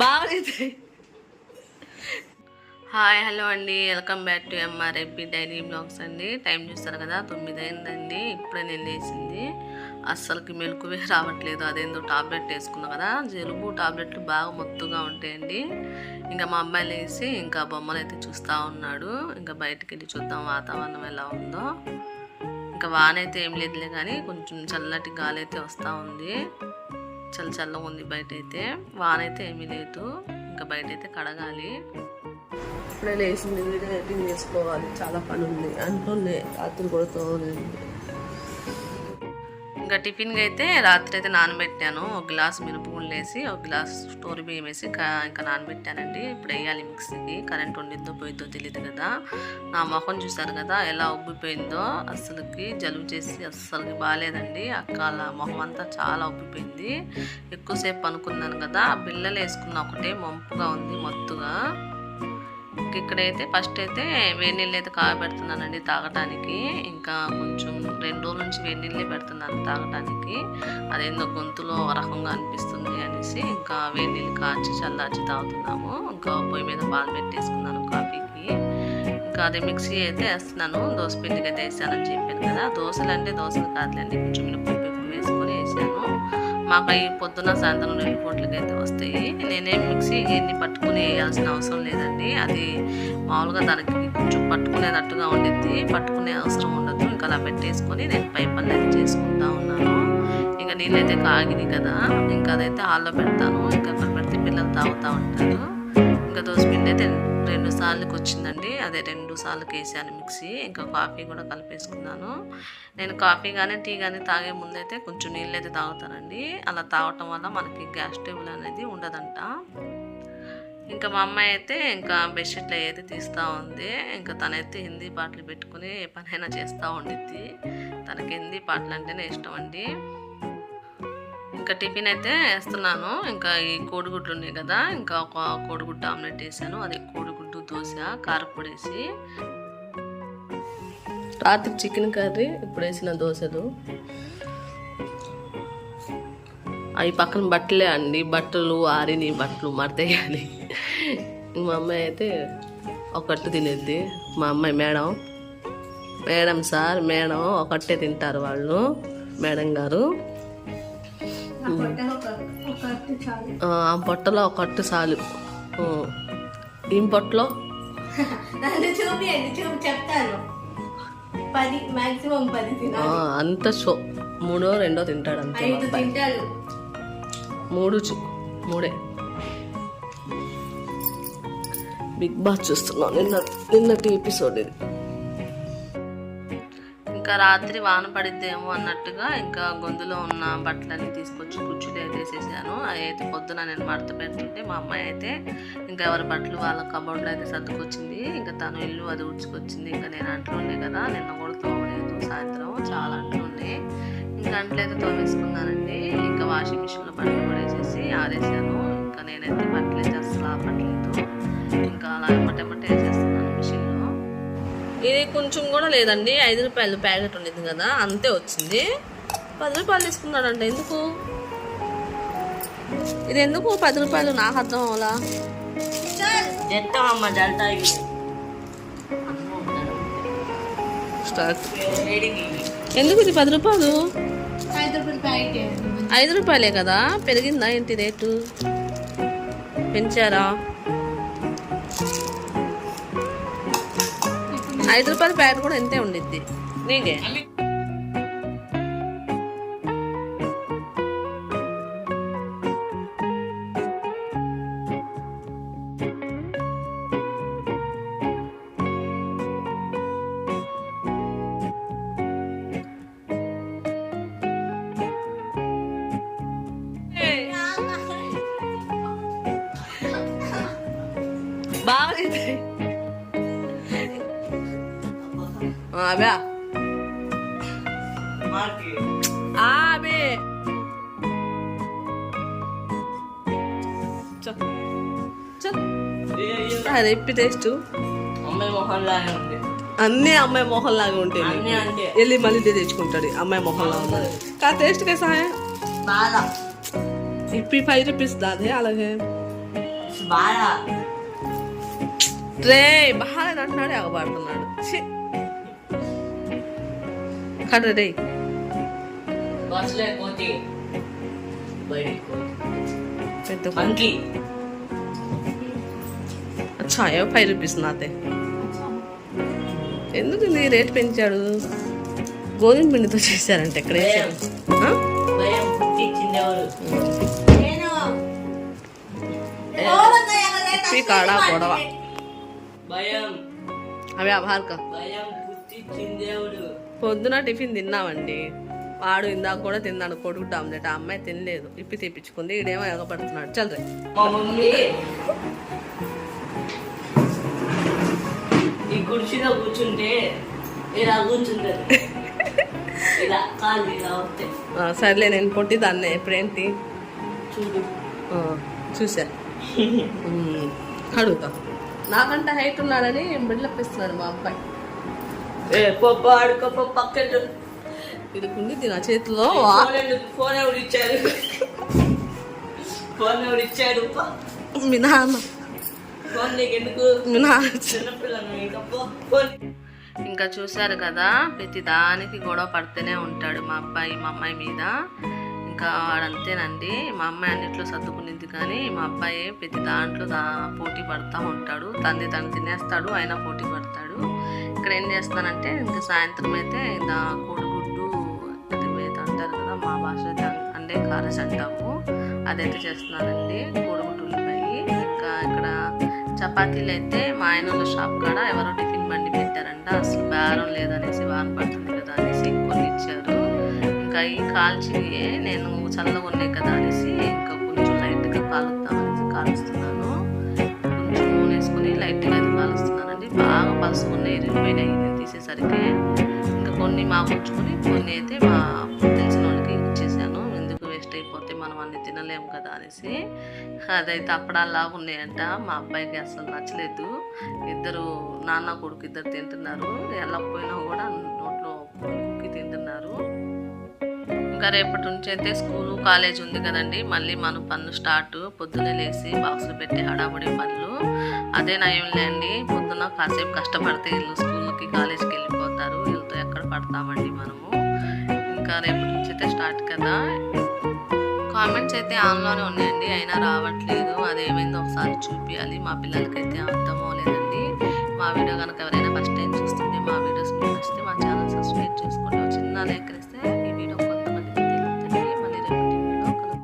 బాగా hi hello అండి. Welcome back to MRIP diary blogs అండి. టైం చూస్తారు కదా తొమ్మిది అయిందండి ఇప్పుడే నేను లేచింది. అస్సలకి మెలకువే రావట్లేదు. అదేందో టాబ్లెట్ వేసుకున్నా కదా జలుబు టాబ్లెట్లు బాగా మొత్తుగా ఉంటాయండి. ఇంకా మా అబ్బాయి లేచి ఇంకా బొమ్మలు అయితే చూస్తూ ఉన్నాడు. ఇంకా బయటికి వెళ్ళి చూద్దాం వాతావరణం ఎలా ఉందో. ఇంకా వాన అయితే ఏం లేదులే కానీ కొంచెం చల్లటి గాలి అయితే వస్తూ ఉంది. చల్ల చల్లగా ఉంది బయట అయితే వాన అయితే ఏమీ లేదు. ఇంకా బయట అయితే కడగాలి. ఇప్పుడే లేచింది వీడియో ఎడిటింగ్ చేసుకోవాలి చాలా పని ఉంది అంటున్నాయి రాత్రి కూడా తోలేదు ఇంకా టిఫిన్కి అయితే రాత్రి అయితే నానబెట్టాను. ఒక గ్లాస్ మినపగుళ్ళు వేసి ఒక గ్లాస్ స్టోర్ బియ్యం వేసి కా- ఇంకా నానబెట్టానండి. ఇప్పుడు వేయాలి మిక్సీకి. కరెంట్ ఉండిద్దో పోయిద్దో తెలియదు కదా. నా మొహం చూసారు కదా ఎలా ఉబ్బిపోయిందో. అస్సలకి జలుబు చేసి అస్సలకి బాగాలేదండి. అక్కల మొహం అంతా చాలా ఉబ్బిపోయింది. ఎక్కువసేపు అనుకున్నాను కదా. ఆ బిల్లలు వేసుకున్న ఒకటే మంపుగా ఉంది మత్తుగా. ఇక్కడైతే ఫస్ట్ అయితే వేడి నీళ్ళు అయితే కాగబెడుతున్నానండి తాగటానికి. ఇంకా కొంచెం రెండు రోజుల నుంచి వేడి నీళ్ళే పెడుతున్నాను తాగటానికి. అదేందో గొంతులో రకంగా అనిపిస్తుంది అనేసి ఇంకా వేడి నీళ్ళు కాచి చల్లార్చి తాగుతున్నాము. ఇంకా పొయ్యి మీద పాలు పెట్టేసుకున్నాను కాఫీకి. ఇంకా అదే మిక్సీ అయితే వేస్తున్నాను. దోశ పిండికి అయితే వేసానని చెప్పాను కదా. దోశలు అంటే దోశలు కాదులేండి. కొంచెం మినపప్పు వేసుకొని వేసాను. మాకు అవి పొద్దున సాయంత్రం రెండు పూట్లకి అయితే వస్తాయి. నేనేం మిక్సీ ఎన్ని పట్టుకుని వేయాల్సిన అవసరం లేదండి. అది మామూలుగా దానికి కొంచెం పట్టుకునేటట్టుగా ఉండిద్ది. పట్టుకునే అవసరం ఉండదు. ఇంకా అలా పెట్టేసుకొని నేను పై పనులు అయితే చేసుకుంటా ఉన్నాను. ఇంకా నీళ్ళైతే కాగినాయి కదా. ఇంకా అదైతే హాల్లో పెడతాను. ఇంకా అక్కడ పెడితే పిల్లలు తాగుతూ ఉంటారు. ఇంకా దోసపిండి అయితే రెండు సార్లకి వచ్చిందండి. అదే రెండు సార్లకి వేసాను మిక్సీ. ఇంకా కాఫీ కూడా కలిపేసుకున్నాను. నేను కాఫీ కానీ టీ కానీ తాగే ముందైతే కొంచెం నీళ్ళు అయితే తాగుతానండి. అలా తాగటం వల్ల మనకి గ్యాస్ టేబుల్ అనేది ఉండదంట. ఇంకా మా అమ్మాయి అయితే ఇంకా బెడ్షీట్లు అయితే తీస్తూ ఉంది. ఇంకా తనైతే హిందీ పాటలు పెట్టుకుని ఏ పనైనా చేస్తూ ఉండిద్ది. తనకి హిందీ పాటలు అంటేనే ఇష్టం అండి. ఇంకా టిఫిన్ అయితే వేస్తున్నాను. ఇంకా ఈ కోడిగుడ్లు ఉన్నాయి కదా ఇంకా ఒక కోడిగుడ్డు ఆమ్లెట్ వేసాను. అది కోడి దోశ కారపొడి వేసి రాత్రి చికెన్ కర్రీ ఇప్పుడు వేసిన దోశలు. అవి పక్కన బట్టలే అండి. బట్టలు ఆరిని బట్టలు మడతేయాలి. మా అమ్మాయి అయితే ఒకట్టు తినేది మా అమ్మాయి మేడం. మేడం సార్ మేడం ఒకటే తింటారు వాళ్ళు మేడం గారు. ఆ ఆ పొట్టలో ఒక కట్టు చాలు ఈ పొట్టలో చెప్తాను. పది మాక్సిమం పది అంత షో. మూడో రెండో తింటాడు అంతే. తింటాడు. మూడు మూడే. బిగ్ బాస్ చూస్తున్నాం. నిన్న నిన్నటి ఎపిసోడ్ ఇది. ఇంకా రాత్రి వాన పడిద్దేమో అన్నట్టుగా ఇంకా గొంతులో ఉన్న బట్టలన్నీ తీసుకొచ్చి కుర్చీలు అయితే వేసేసాను అవి అయితే పొద్దున నేను మడత పెడుతుంటే మా అమ్మాయి అయితే ఇంకా ఎవరి బట్టలు వాళ్ళ కబోర్డ్లో అయితే సర్దుకొచ్చింది. ఇంకా తను ఇల్లు అది ఉడ్చుకొచ్చింది ఇంకా నేను అంట్లు ఉన్నాయి కదా నిన్న కూడా తోమలేదు. సాయంత్రం చాలా అంట్లు ఉన్నాయి ఇంకా అంట్లు అయితే తోమేసుకున్నానండి. ఇంకా వాషింగ్ మిషన్లో బట్టలు కూడా వేసేసి ఆరేసాను. ఇంకా నేనైతే బట్టలు అయితే అసలు ఆపట్లేదు. ఇంకా అలా ఎమ్మటెమ్మటే ఇది కొంచెం కూడా లేదండి. ఐదు రూపాయలు ప్యాకెట్ ఉండేది కదా అంతే వచ్చింది. పది రూపాయలు తీసుకున్నాడంట. ఎందుకు? ఇది ఎందుకు పది రూపాయలు? నాకు అర్థం అవ్వాలా? చెప్తామమ్మ డల్టా స్టార్ట్ ఎందుకు ఇది పది రూపాయలు? ఐదు రూపాయలు ప్యాకెట్ ఐదు రూపాయలే కదా. పెరిగిందా ఏంటి రేటు? పెంచారా? ఐదు రూపాయల ప్యాకెట్ కూడా ఎంతే ఉండిద్ది. నీకే? బాగా అవే ఆమె అరే ఇప్పి టేస్ట్. అమ్మాయి మొహం లాగా ఉంది. అన్నీ అమ్మాయి మొహం లాగా ఉంటాయి వెళ్ళి మళ్ళీ తెచ్చుకుంటాడు అమ్మాయి మొహం లాగా ఉంటుంది కా టేస్ట్ కే సహాయం? బాగా. ఇప్పి ఫైవ్ రూపీస్ దాదే అలాగే. బాగా. రే బాగా అంటున్నాడు ఎగబడుతున్నాడు కర్ర రే బస్సులో కోతి బయటికి కోతి పెద్ద ఏ ఫైవ్ రూపీస్ నాతే ఎందుకు ఇది రేట్ పెంచాడు? గోధుమ పిండితో చేశారంటే ఎక్కడ కాడ గొడవ భయం. అవి అభార్క భయం పొద్దున టిఫిన్ తిన్నామండి. వాడు ఇందాక కూడా తిన్నాడు కొడుకు ఆమ్లెట్. ఆ అమ్మాయి తినలేదు. ఇప్పి తెప్పించుకుంది. ఈడేమో ఎగపడుతున్నాడు చల్ రే. మా మమ్మీ. ఈ కుర్చీలో కూర్చుంటే ఇలా కూర్చుంటారు ఇలా కాళ్ళు ఇలా వస్తాయి. ఆ, సర్లే నేను పొట్టి దాన్నే. ఇప్పుడేంటి చూడు. చూసా. అడుగుతా. నాకంటే హైట్ ఉన్నాడని బిల్డప్ ఇస్తున్నాడు మా అబ్బాయి. ఏ పప్ప ఆడుకోప పక్కన ఇది నా చేతిలో. ఫోన్ ఎవరు ఇచ్చారు? ఫోన్ ఎవరు ఇచ్చారు? పా. మీ నాన్న. ఫోన్ మీ నాన్న. ఇంకా పో. ఫోన్ ఇంకా చూశారు కదా ప్రతి దానికి గొడవ పడుతూనే ఉంటాడు మా అబ్బాయి మా అమ్మాయి మీద. ఇంకా వాడంతేనండి మా అమ్మాయి అన్నిట్లో సర్దుకునింది కానీ మా అబ్బాయి ప్రతి దాంట్లో దా పోటీ పడుతూ ఉంటాడు. తండ్రి తను తినేస్తాడు అయినా పోటీ పడతాడు. ఇక్కడ ఏం చేస్తానంటే ఇంకా సాయంత్రం అయితే ఇంకా కోడిగుడ్డు అది మీద అంటారు కదా మా భాష అయితే అంటే కారసంటాము అదైతే చేస్తున్నానండి కోడిగుడ్డు ఉన్నాయి ఇంకా ఇక్కడ చపాతీలు అయితే మా ఆయన వాళ్ళ షాప్ కాడ ఎవరో టిఫిన్ బండి పెట్టారంట అసలు బేరం లేదనేసి వారం పడుతుంది కదా అనేసి కొన్ని ఇచ్చారు ఇంకా ఈ కాల్చి నేను చల్లగా ఉన్నాయి కదా అనేసి బాగా పలుసుకున్నాయి ఇరిగిపోయినాయి నేను తీసేసరికి ఇంకా కొన్ని మాకు ఉంచుకొని కొన్ని అయితే మా తెలిసిన వాళ్ళకి ఇచ్చేసాను. ఎందుకు వేస్ట్ అయిపోతే మనం అన్ని తినలేము కదా అనేసి. అదైతే అప్పడాల్లాగా ఉన్నాయంట. మా అబ్బాయికి అసలు నచ్చలేదు. ఇద్దరు నాన్న కొడుకు ఇద్దరు తింటున్నారు. వెళ్ళకపోయినా కూడా నోట్లో కుక్కి తింటున్నారు. ఇంకా రేపటి నుంచి అయితే స్కూలు కాలేజ్ ఉంది కదండి. మళ్ళీ మన పనులు స్టార్ట్. పొద్దున్నే లేచి బాక్సులు పెట్టి హడాబడి పనులు. అదే నయం లేండి పొద్దున కాసేపు కష్టపడితే వీళ్ళు స్కూల్కి కాలేజ్కి వెళ్ళిపోతారు. వీళ్ళతో ఎక్కడ పడతామండి మనము? ఇంకా రేపు నుంచి అయితే స్టార్ట్ కదా. కామెంట్స్ అయితే ఆన్లోనే ఉన్నాయండి. అయినా రావట్లేదు. అదేమైందో ఒకసారి చూపించాలి మా పిల్లలకైతే అర్థమో లేదండి మా వీడియో కనుక ఎవరైనా ఫస్ట్ టైం